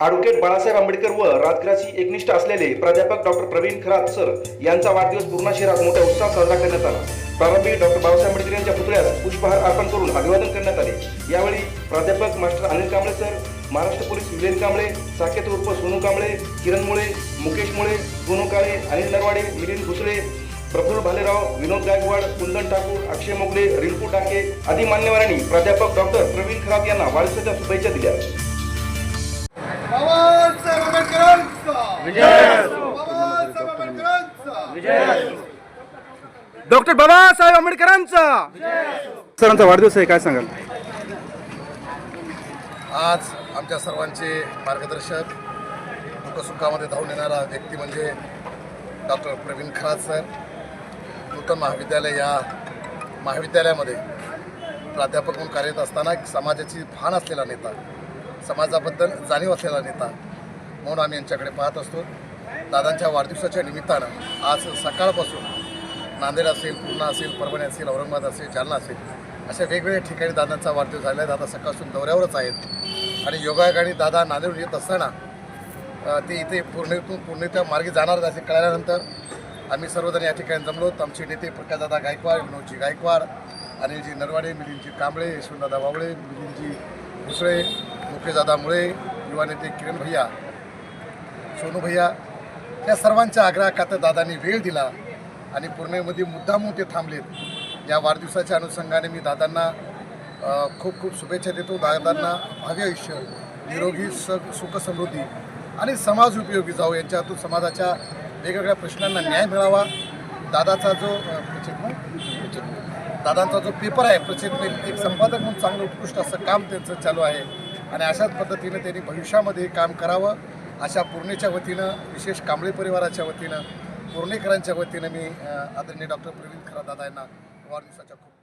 Advocate Balasaheb Ambedkar व राजकारणाशी एकनिष्ठ असलेले प्राध्यापक डॉक्टर प्रवीण खरात सर यांचा वाढदिवस पूर्णा शहरात मोठ्या उत्साहात साजरा करण्यात आला. प्रारंभी डॉक्टर बाबासाहेब आंबेडकर यांच्या पुतळ्यास पुष्पहार अर्पण करून अभिवादन करण्यात आले. यावेळी प्राध्यापक master Anil Kamble sir Maharashtra police villain Kamble Saket उर्फ सोनू कांबळे किरण मुळे मुकेश मुळे सोनू काळे अनिल नरवाडे मिलिंद भुसळे प्रफुल्ल भालेराव विनोद गायकवाड कुंदन ठाकूर अक्षय मोगले रिंकू टाके आदी मान्यवरांनी प्राध्यापक डॉक्टर प्रवीण खरात यांना वाढदिवसाच्या शुभेच्छा दिल्या. डॉक्टर बाबासाहेब आंबेडकरांचा. सरांचा वाढदिवस आहे काय सांगाल? आज आमच्या सर्वांचे मार्गदर्शक दुःखसुखामध्ये धावून येणारा व्यक्ती म्हणजे डॉक्टर प्रवीण खरात सर. नूतन महाविद्यालय या महाविद्यालयामध्ये प्राध्यापक म्हणून कार्यरत असताना एक समाजाची भान असलेला नेता समाजाबद्दल जाणीव असलेला नेता म्हणून आम्ही यांच्याकडे पाहत असतो. दादांच्या वाढदिवसाच्या निमित्तानं आज सकाळपासून नांदेड असेल पूर्णा असेल परभणी असेल औरंगाबाद असेल जालना असेल अशा वेगवेगळ्या ठिकाणी दादांचा वाढदिवस झाला आहे. दादा सकाळपासून दौऱ्यावरच आहेत. आणि योगायोगाने दादा नांदेड येत असताना ते इथे पूर्णेतून पूर्णेच्या मार्गे जाणार असे कळल्यानंतर आम्ही सर्वजण या ठिकाणी जमलो. आमचे नेते प्रकाशदादा गायकवाड विनोदजी गायकवाड अनिलजी नरवाडे मिलिंदजी कांबळे यशवंतदादा वावळे मिलिंदजी भुसळे मुकेशदादा मुळे युवा नेते किरण भैया सोनू भैया या सर्वांच्या आग्रहाखातर दादांनी वेळ दिला आणि पूर्णेमध्ये मुद्दामून ते थांबलेत. या वाढदिवसाच्या अनुषंगाने मी दादांना खूप खूप शुभेच्छा देतो. दादांना भावी आयुष्य निरोगी स सुख समृद्धी आणि समाज उपयोगी जाऊ यांच्यातून समाजाच्या वेगवेगळ्या प्रश्नांना न्याय मिळावा. दादाचा जो दादांचा जो पेपर आहे प्रचित एक संपादक म्हणून चांगलं उत्कृष्ट असं काम त्यांचं चालू आहे. आणि अशाच पद्धतीने त्यांनी भविष्यामध्ये काम करावं. अशा पूर्णेच्या वतीनं विशेष कांबळे परिवाराच्या वतीनं पूर्णेकरांच्या वतीनं मी आदरणीय डॉक्टर प्रवीण खरा यांना वाढदिवसाच्या खूप